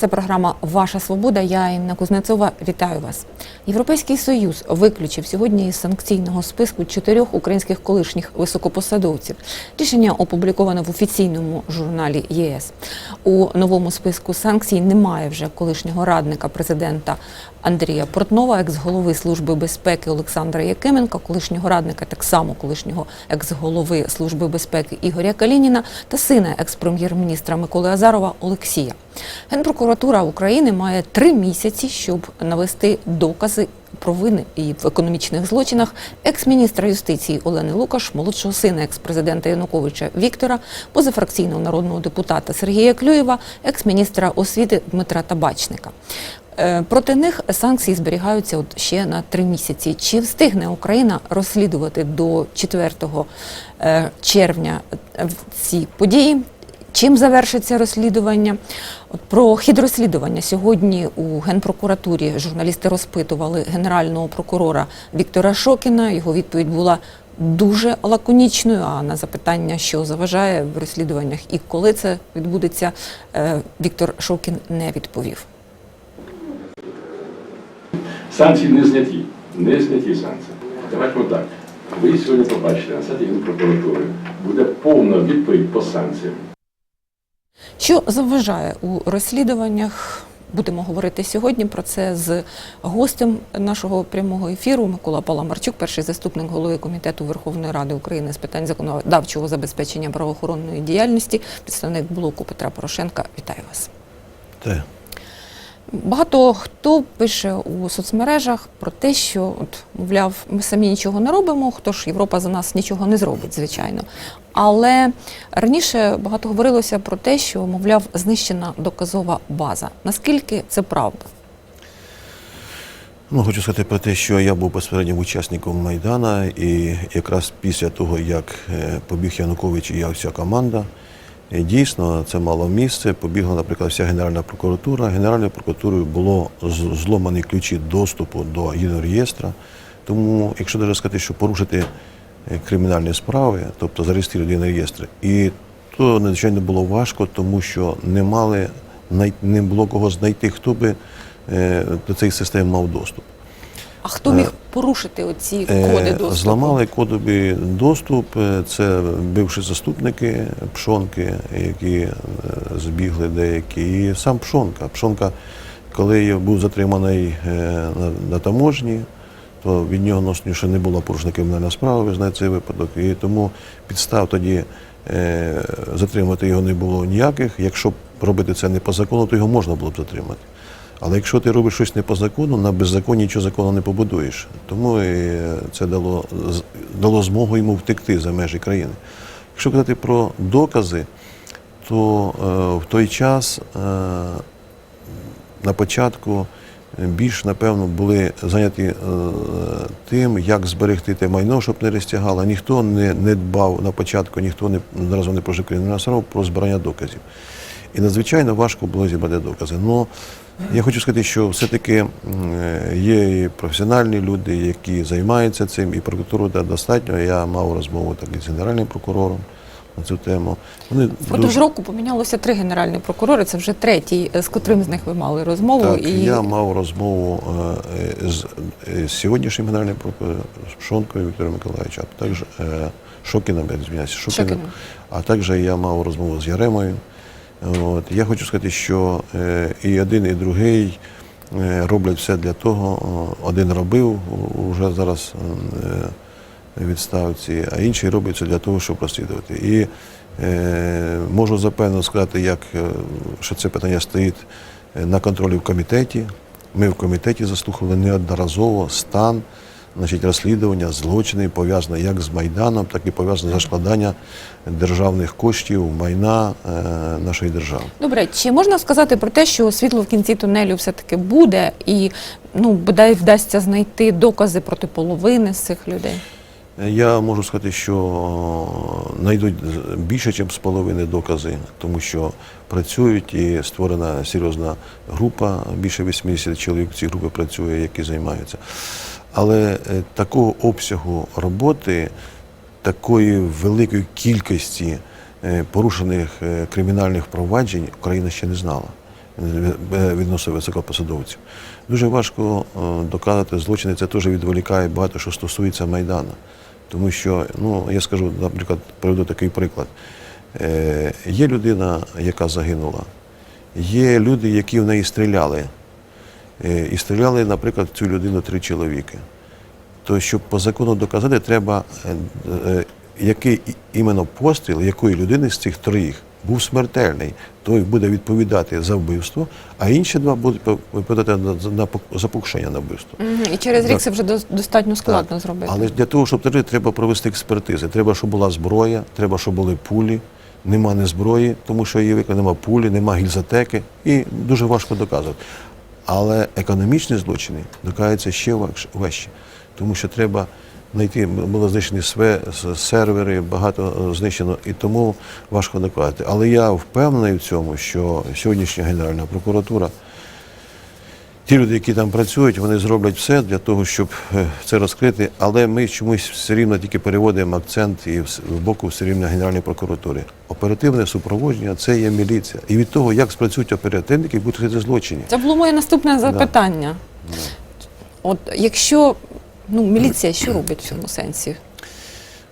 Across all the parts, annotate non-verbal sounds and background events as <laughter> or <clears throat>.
Це програма Ваша Свобода. Я Інна Кузнецова. Вітаю вас. Європейський союз виключив сьогодні із санкційного списку чотирьох українських колишніх високопосадовців. Рішення опубліковане в офіційному журналі ЄС. У новому списку санкцій немає вже колишнього радника президента Андрія Портнова, екс-голови Служби безпеки Олександра Якименка, колишнього радника, так само колишнього екс-голови Служби безпеки Ігоря Калініна та сина екс-прем'єр-міністра Миколи Азарова Олексія. Генпрокуратура України має три місяці, щоб навести докази провини і в економічних злочинах екс-міністра юстиції Олени Лукаш, молодшого сина екс-президента Януковича Віктора, позафракційного народного депутата Сергія Клюєва, екс-міністра освіти Дмитра Табачника. Е, Проти них санкції зберігаються от ще на три місяці. Чи встигне Україна розслідувати до 4 е, червня е, ці події? Чим завершиться розслідування? От про хід розслідування сьогодні у генпрокуратурі журналісти розпитували генерального прокурора Віктора Шокіна. Його відповідь була дуже лаконічною. А на запитання, що заважає в розслідуваннях і коли це відбудеться, Віктор Шокін не відповів. Санкції не зняті. Не зняті санкції. Давайте так. Ви сьогодні побачите на сайті Генпрокуратури буде повна відповідь по санкціям. Що заважає у розслідуваннях? Будемо говорити сьогодні про це з гостем нашого прямого ефіру Микола Паламарчук, перший заступник голови комітету Верховної Ради України з питань законодавчого забезпечення правоохоронної діяльності, представник блоку Петра Порошенка. Вітаю вас. Те. Багато хто пише у соцмережах про те, що от, мовляв, ми самі нічого не робимо, хто ж Європа за нас нічого не зробить, звичайно. Але раніше багато говорилося про те, що, мовляв, знищена доказова база. Наскільки це правда? Ну, хочу сказати про те, що я був безпосереднім учасником Майдана, і якраз після того, як е, побіг Янукович і я вся команда, дійсно це мало місце. Побігла, наприклад, вся Генеральна прокуратура. Генеральною прокуратурою було зломані ключі доступу до єдинореєстра. Тому, якщо навіть сказати, що порушити е, кримінальні справи, тобто зареєструвати єдинореєстри, і то надзвичайно було важко, тому що не мали не було кого знайти, хто би е, до цієї системи мав доступ. А хто міг порушити оці Е, коди доступу? Зламали кодовий доступ. Е, Це бивші заступники Пшонки, які е, збігли деякі. І сам Пшонка. Пшонка, коли був затриманий на, таможні, то від нього носні ще не було порушена кримінальна справа, ви знаєте цей випадок. І тому підстав тоді затримати його не було ніяких. Якщо б робити це не по закону, то його можна було б затримати. Але якщо ти робиш щось не по закону, на беззаконні нічого закону не побудуєш. Тому е, це дало, дало змогу йому втекти за межі країни. Якщо казати про докази, то е, в той час е, на початку більш, напевно, були зайняті е, тим, як зберегти те майно, щоб не розтягало. Ніхто не, не дбав на початку, ніхто не разом не прожив кримінальну справу про збирання доказів. І надзвичайно важко було зібрати докази. Ну, я хочу сказати, що все-таки є і професіональні люди, які займаються цим, і прокуратура достатньо. Я мав розмову так і з генеральним прокурором на цю тему. Вони Впродовж дуже- року помінялося три генеральні прокурори. Це вже третій, е, з котрим з них ви мали розмову. Так, і я мав розмову е, з, е, з сьогоднішнім генеральним прокурором з Віктором Миколаївичем, а також Шокіном, я звиняюся, Шокіним, Шокіним. а також я мав розмову з Яремою. От, я хочу сказати, що е, і один, і другий е, роблять все для того. Один робив вже зараз е, відставці, а інший робить це для того, щоб розслідувати. І можу запевнено сказати, як, що це питання стоїть на контролі в комітеті. Ми в комітеті заслухали неодноразово стан значить, розслідування злочинів, пов'язано як з Майданом, так і пов'язано з складання державних коштів, майна е, нашої держави. Добре, чи можна сказати про те, що світло в кінці тунелю все-таки буде, і ну бодай вдасться знайти докази проти половини з цих людей? Я можу сказати, що знайдуть більше, ніж з половини докази, тому що працюють і створена серйозна група, більше 80 чоловік в цій групі працює, які займаються. Але е, такого обсягу роботи, такої великої кількості е, порушених е, кримінальних проваджень Україна ще не знала. відносно високопосадовців. Дуже важко доказати злочини, це теж відволікає багато що стосується Майдану. Тому що, ну, я скажу, наприклад, приведу такий приклад. Є людина, яка загинула, є люди, які в неї стріляли. Е, І стріляли, наприклад, в цю людину три чоловіки. То щоб по закону доказати, треба, е, е, який іменно постріл якої людини з цих троїх був смертельний, той буде відповідати за вбивство, а інші два будуть по- відповідати на, пок- на вбивство. І через рік це вже достатньо складно Так. зробити. Але для того, щоб тоді треба провести експертизи. Треба, щоб була зброя, треба, щоб були пулі. Нема не зброї, тому що її виклик, нема пулі, нема гільзотеки, і дуже важко доказувати. Але економічні злочини докаються ще важче- тому що треба знайти, було знищені сервери, багато е, знищено, і тому важко докладати. Але я впевнений в цьому, що сьогоднішня Генеральна прокуратура Ті люди, які там працюють, вони зроблять все для того, щоб е, це розкрити, але ми чомусь все рівно тільки переводимо акцент і в боку все рівно Генеральної прокуратури. Оперативне супроводження це є міліція. І від того, як спрацюють оперативники, будуть ходити злочині. Це було моє наступне запитання. От якщо ну, міліція що робить в цьому сенсі?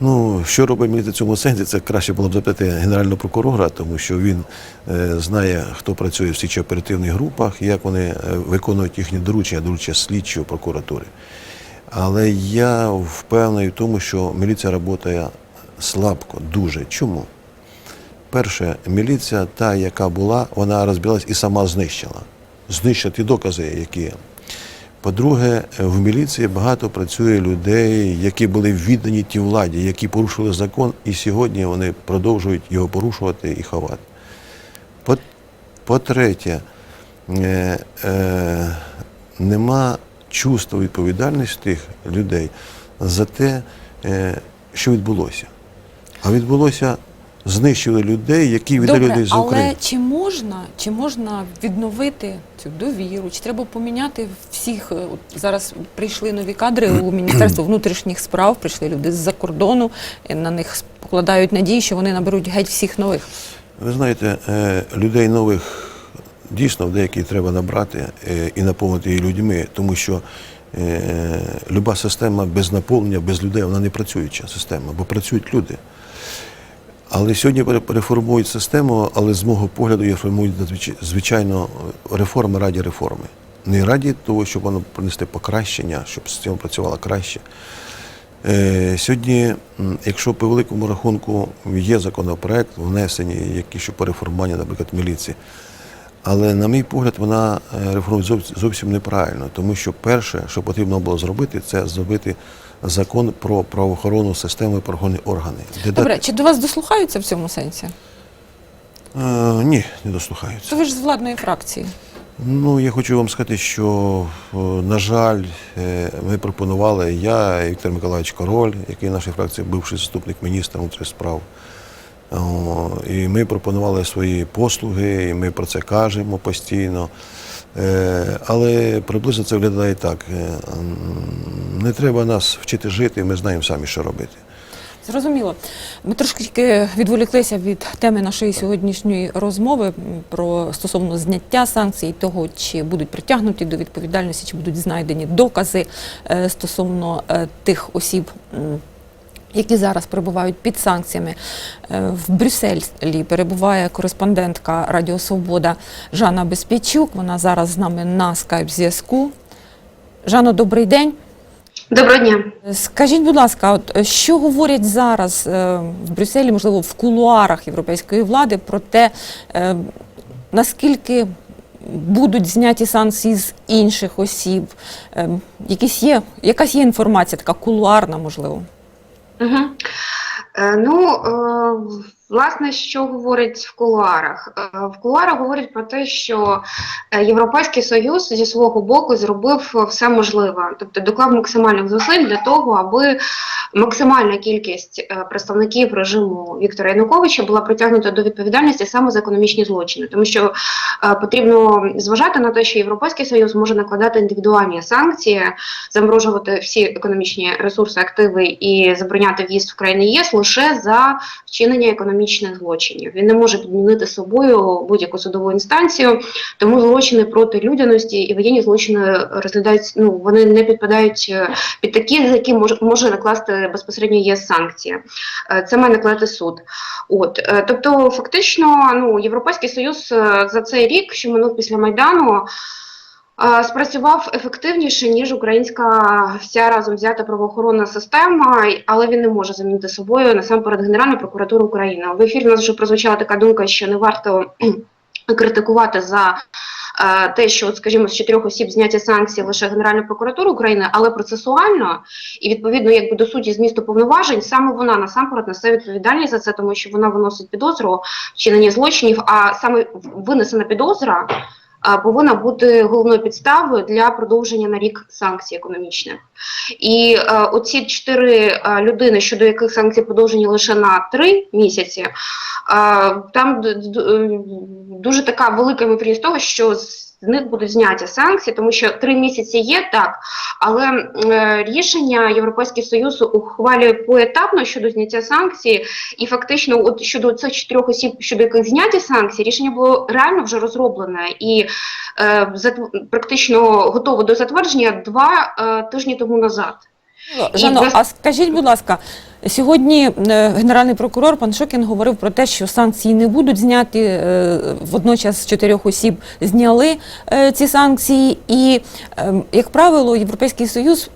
Ну, що робить міліція в цьому сенсі, це краще було б запитати генерального прокурора, тому що він е, знає, хто працює в слідчо оперативних групах, як вони е, виконують їхні доручення, доручення слідчої прокуратури. Але я впевнений в тому, що міліція працює слабко, дуже. Чому? Перше, міліція, та, яка була, вона розбилась і сама знищила. Знищила докази, які. По-друге, в міліції багато працює людей, які були віддані тій владі, які порушили закон, і сьогодні вони продовжують його порушувати і ховати. По- По-третє, е, е, нема чувства відповідальності тих людей за те, е, що відбулося. А відбулося знищили людей, які віддали Добре, людей з але чи можна, чи можна відновити цю довіру? Чи треба поміняти всіх? е, От зараз прийшли нові кадри у <clears throat> Міністерство внутрішніх справ, прийшли люди з-за кордону, і на них покладають надії, що вони наберуть геть всіх нових. Ви знаєте, е, людей нових дійсно в деякі треба набрати е, і наповнити її людьми, тому що е, люба система без наповнення, без людей, вона не працююча система, бо працюють люди. Але сьогодні переформують систему, але з мого погляду її формують звичайно реформи раді реформи. Не раді того, щоб воно принести покращення, щоб система працювала краще. Е, Сьогодні, якщо по великому рахунку є законопроект, внесені які що по реформуванню, наприклад, міліції, але, на мій погляд, вона е, реформує зовсім неправильно, тому що перше, що потрібно було зробити, це зробити закон про правоохоронну систему і правоохоронні органи. Де Добре, чи до вас дослухаються в цьому сенсі? Е, ні, не дослухаються. То ви ж з владної фракції. Ну, я хочу вам сказати, що, е, на жаль, е, ми пропонували, я Віктор Миколаївич Король, який в нашій фракції бивший заступник міністра внутрішніх справ. І ми пропонували свої послуги, і ми про це кажемо постійно. Е, Але приблизно це виглядає так. Е, Не треба нас вчити жити, ми знаємо самі, що робити. Зрозуміло. Ми трошки відволіклися від теми нашої сьогоднішньої розмови про стосовно зняття санкцій, того, чи будуть притягнуті до відповідальності, чи будуть знайдені докази е, стосовно тих осіб. Які зараз перебувають під санкціями Е, в Брюсселі перебуває кореспондентка Радіо Свобода Жанна Безпічук. Вона зараз з нами на скайп зв'язку. Жанно, добрий день. Доброго дня. Скажіть, будь ласка, от е, що говорять зараз е, в Брюсселі, можливо, в кулуарах європейської влади про те, наскільки будуть зняті санкції з інших осіб? Якісь є, якась є інформація, така кулуарна, можливо? Угу. Ну, е, власне, що говорять в кулуарах? Е, в кулуарах говорять про те, що е, Європейський Союз зі свого боку зробив все можливе, тобто доклав максимальних зусиль для того, аби максимальна кількість е, представників режиму Віктора Януковича була притягнута до відповідальності саме за економічні злочини, тому що е, потрібно зважати на те, що Європейський Союз може накладати індивідуальні санкції, заморожувати всі економічні ресурси, активи і забороняти в'їзд в країни ЄС лише за вчинення економічних економічних злочинів. Він не може підмінити собою будь-яку судову інстанцію, тому злочини проти людяності і воєнні злочини розглядаються. Ну вони не підпадають е, під такі, за які може, може накласти безпосередньо ЄС санкції. Е, Це має накладати суд. От е, тобто, фактично, ну європейський союз за цей рік, що минув після майдану. Спрацював ефективніше ніж українська вся разом взята правоохоронна система, але він не може замінити собою насамперед Генеральну прокуратуру України. В ефірі у нас вже прозвучала така думка, що не варто <clears throat> критикувати за е, те, що, от, скажімо, з чотирьох осіб зняті санкції лише Генеральна прокуратура України, але процесуально і відповідно якби до суті змісту повноважень, саме вона насамперед несе відповідальність за це, тому що вона виносить підозру в чиненні злочинів, а саме винесена підозра повинна бути головною підставою для продовження на рік санкцій економічних. І е, оці чотири е, людини, щодо яких санкції продовжені лише на три місяці, е, там дуже така велика ймовірність того, що з них будуть зняті санкції, тому що три місяці є так, але е, рішення Європейський Союз ухвалює поетапно щодо зняття санкцій, і фактично, от щодо цих чотирьох осіб, щодо яких зняті санкції, рішення було реально вже розроблене. І е, зат- практично готове до затвердження два е, тижні тому назад. Жано, без- а скажіть, будь ласка, сьогодні е, генеральний прокурор пан Шокін говорив про те, що санкції не будуть зняті. е, Водночас чотирьох осіб зняли е, ці санкції, і, е, як правило, Європейський Союз.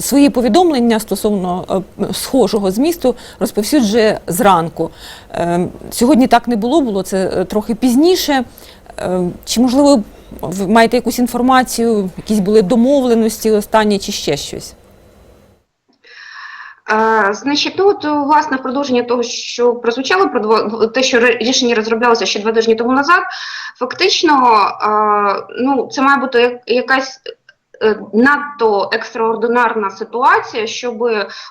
Свої повідомлення стосовно схожого змісту розповсюджує зранку. Е, Сьогодні так не було, було це трохи пізніше. Е, Чи можливо ви маєте якусь інформацію, якісь були домовленості останні, чи ще щось? Значить, тут власне продовження того, що прозвучало про те, що рішення розроблялося ще два тижні тому назад. Фактично, ну це має бути як- якась. Е, Надто екстраординарна ситуація, щоб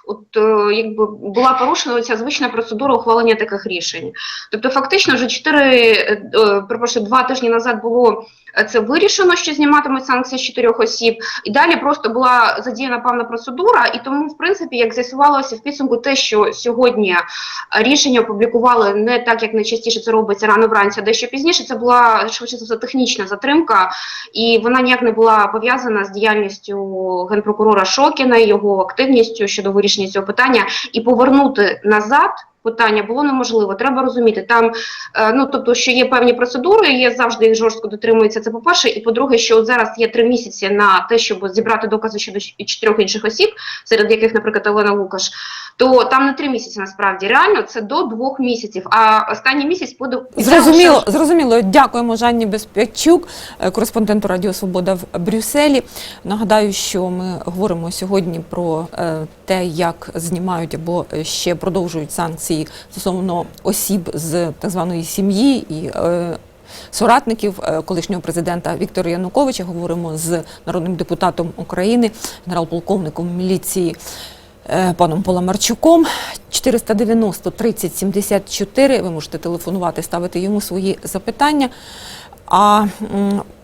от е, якби була порушена ця звична процедура ухвалення таких рішень. Тобто, фактично, вже чотири е, е, перепрошую, два тижні назад було е, це вирішено, що зніматимуть санкції з чотирьох осіб. І далі просто була задіяна певна процедура, і тому, в принципі, як з'ясувалося в підсумку, те, що сьогодні е, рішення опублікували не так, як найчастіше це робиться рано вранці, а дещо пізніше. Це була швидше за все технічна затримка, і вона ніяк не була пов'язана з діяльністю генпрокурора Шокіна, його активністю щодо вирішення цього питання, і повернути назад. Питання було неможливо. Треба розуміти там, е, ну тобто, що є певні процедури, є завжди їх жорстко дотримуються. Це по-перше, і по-друге, що зараз є три місяці на те, щоб зібрати докази щодо чотирьох інших осіб, серед яких, наприклад, Олена Лукаш. То там не три місяці насправді реально це до двох місяців. А останній місяць буде Зрозуміло, зрозуміло. Дякуємо Жанні Безпячук, е, кореспонденту Радіо Свобода в Брюсселі. Нагадаю, що ми говоримо сьогодні про е, те, як знімають або ще продовжують санкції стосовно осіб з так званої сім'ї і. е, Соратників е, колишнього президента Віктора Януковича говоримо з народним депутатом України, генерал-полковником міліції е, паном Поламарчуком. 490 30 74. Ви можете телефонувати, ставити йому свої запитання. А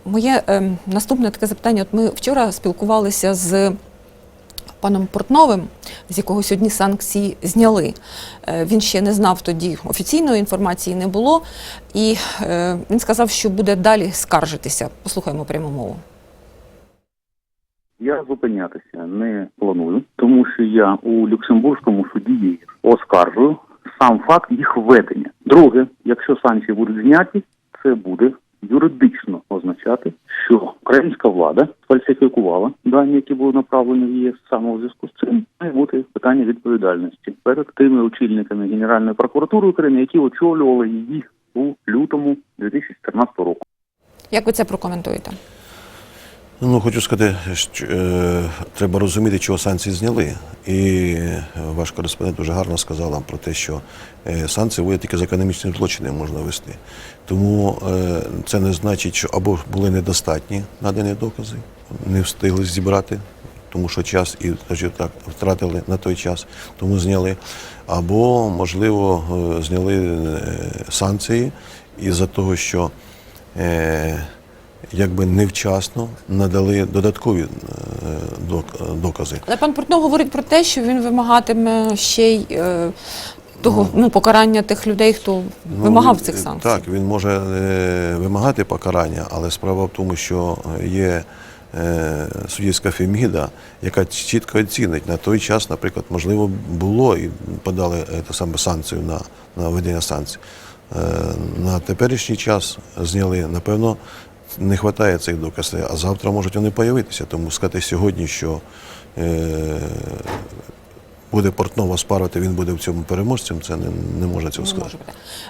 моє е, наступне таке запитання: от ми вчора спілкувалися з паном Портновим, з якого сьогодні санкції зняли. Е, Він ще не знав тоді, офіційної інформації не було, і е, він сказав, що буде далі скаржитися. Послухаємо пряму мову. Я зупинятися не планую, тому що я у Люксембурзькому суді оскаржую сам факт їх введення. Друге, якщо санкції будуть зняті, це буде юридично означати, що українська влада фальсифікувала дані, які були направлені в ЄС саме у зв'язку з цим, має бути питання відповідальності перед тими очільниками Генеральної прокуратури України, які очолювали її у лютому 2014 року. Як ви це прокоментуєте? Ну, хочу сказати, що е, треба розуміти, чого санкції зняли. І е, ваш кореспондент дуже гарно сказала про те, що е, санкції вводять тільки за економічні злочини можна вести. Тому е, це не значить, що або були недостатні надані докази, не встигли зібрати, тому що час і скажімо так втратили на той час, тому зняли. Або, можливо, е, зняли е, санкції із-за того, що. Е, якби невчасно надали додаткові е, докази. Але пан Портнов говорить про те, що він вимагатиме ще й е, того ну, покарання тих людей, хто Ну, вимагав він- цих санкцій. Так, він може е, вимагати покарання, але справа в тому, що є е, суддівська феміда, яка чітко оцінить на той час, наприклад, можливо, було і подали е, саме санкцію на, на введення санкцій. Е, на теперішній час зняли, напевно, не вистачає цих доказів, а завтра можуть вони появитися. Тому сказати сьогодні, що е, буде Портнова спарувати, він буде в цьому переможцем, це не, не можна цього Не сказати.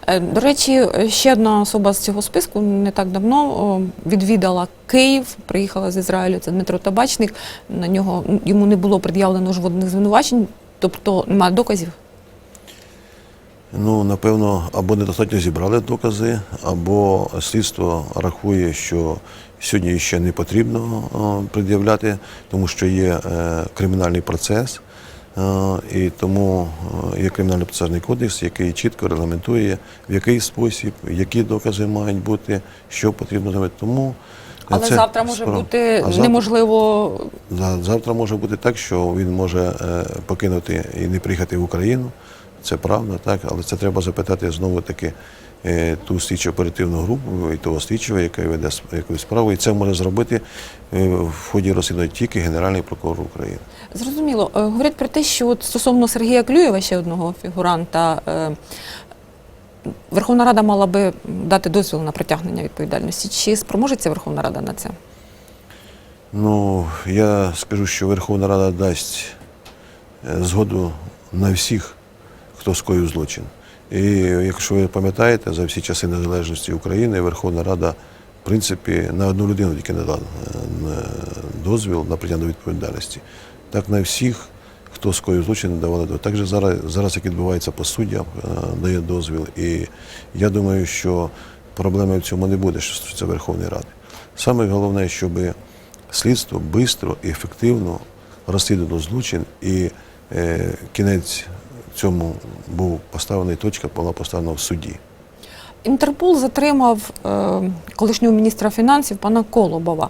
може. До речі, ще одна особа з цього списку не так давно відвідала Київ, приїхала з Ізраїлю. Це Дмитро Табачник. На нього йому не було пред'явлено жодних звинувачень, тобто немає доказів. Ну, напевно, або недостатньо зібрали докази, або слідство рахує, що сьогодні ще не потрібно пред'являти, тому що є е, кримінальний процес, е, і тому е, є кримінальний процесуальний кодекс, який чітко регламентує, в який спосіб, які докази мають бути, що потрібно зробити. Тому е, Але це завтра може справа. бути А завтра- неможливо. За- Завтра може бути так, що він може е, покинути і не приїхати в Україну. Це правда, так, але це треба запитати знову таки е, ту слідчо оперативну групу і того слідчого, який веде якусь справу. І це може зробити е, в ході розслідування тільки Генеральний прокурор України. Зрозуміло. Е, Говорять про те, що от стосовно Сергія Клюєва, ще одного фігуранта, Верховна Рада мала би дати дозвіл на притягнення відповідальності. Чи спроможеться Верховна Рада на це? Ну, я скажу, що Верховна Рада дасть згоду на всіх, хто скоїв злочин. І якщо ви пам'ятаєте, за всі часи незалежності України Верховна Рада, в принципі, на одну людину тільки не дала е, дозвіл на притягнення до відповідальності. Так на всіх, хто скоїв злочин, давали дозвіл. Так же зараз, зараз як відбувається по суддям, е, дає дозвіл. І я думаю, що проблеми в цьому не буде, що стосується Верховної Ради. Саме головне, щоб слідство швидко і ефективно розслідувало злочин, і е, кінець цьому був поставлений, точка була поставлена в суді. Інтерпол затримав е, колишнього міністра фінансів пана Колобова.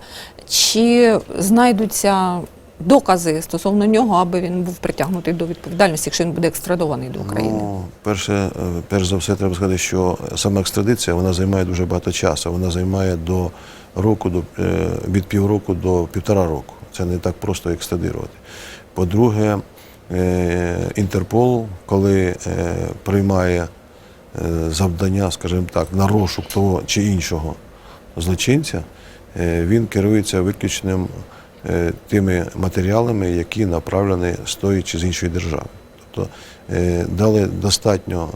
Чи знайдуться докази стосовно нього, аби він був притягнутий до відповідальності, якщо він буде екстрадований до України? Ну, перше, е, перш за все, треба сказати, що сама екстрадиція вона займає дуже багато часу. Вона займає до року, до, е, від півроку до півтора року. Це не так просто екстрадирувати. По-друге, Інтерпол, коли е, приймає е, завдання, скажімо так, на розшук того чи іншого злочинця, е, він керується виключним е, тими матеріалами, які направлені з тої чи з іншої держави. Тобто е, дали достатньо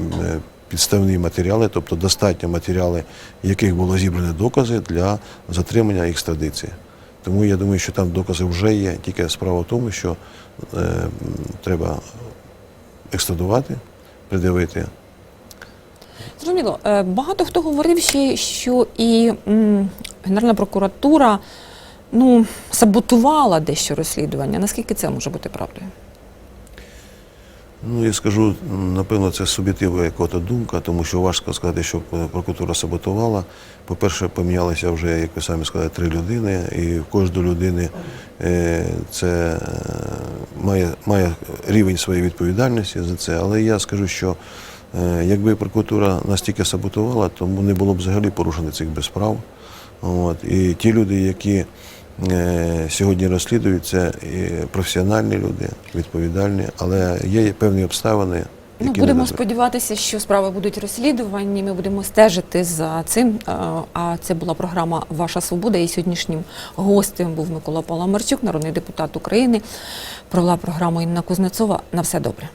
е, е, підставні матеріали, тобто достатньо матеріали, яких було зібрані докази для затримання екстрадиції. Тому я думаю, що там докази вже є. Тільки справа в тому, що е, треба екстрадувати, пред'явити Зрозуміло. Е, Багато хто говорив ще, що і Генеральна прокуратура ну, саботувала дещо розслідування. Наскільки це може бути правдою? Ну, я скажу, напевно, це суб'єктивна якась думка, тому що важко сказати, що прокуратура саботувала. По-перше, помінялися вже, як ви самі сказали, три людини, і в кожної людини е, це е, має, має рівень своєї відповідальності за це. Але я скажу, що е, якби прокуратура настільки саботувала, тому не було б взагалі порушено цих безправ. От. І ті люди, які сьогодні розслідують, це професіональні люди, відповідальні, але є певні обставини, Ну, будемо сподіватися, що справи будуть розслідувані. Ми будемо стежити за цим. Е, А це була програма Ваша свобода. І сьогоднішнім гостем був Микола Паламарчук, народний депутат України. Провела програму Інна Кузнецова. На все добре.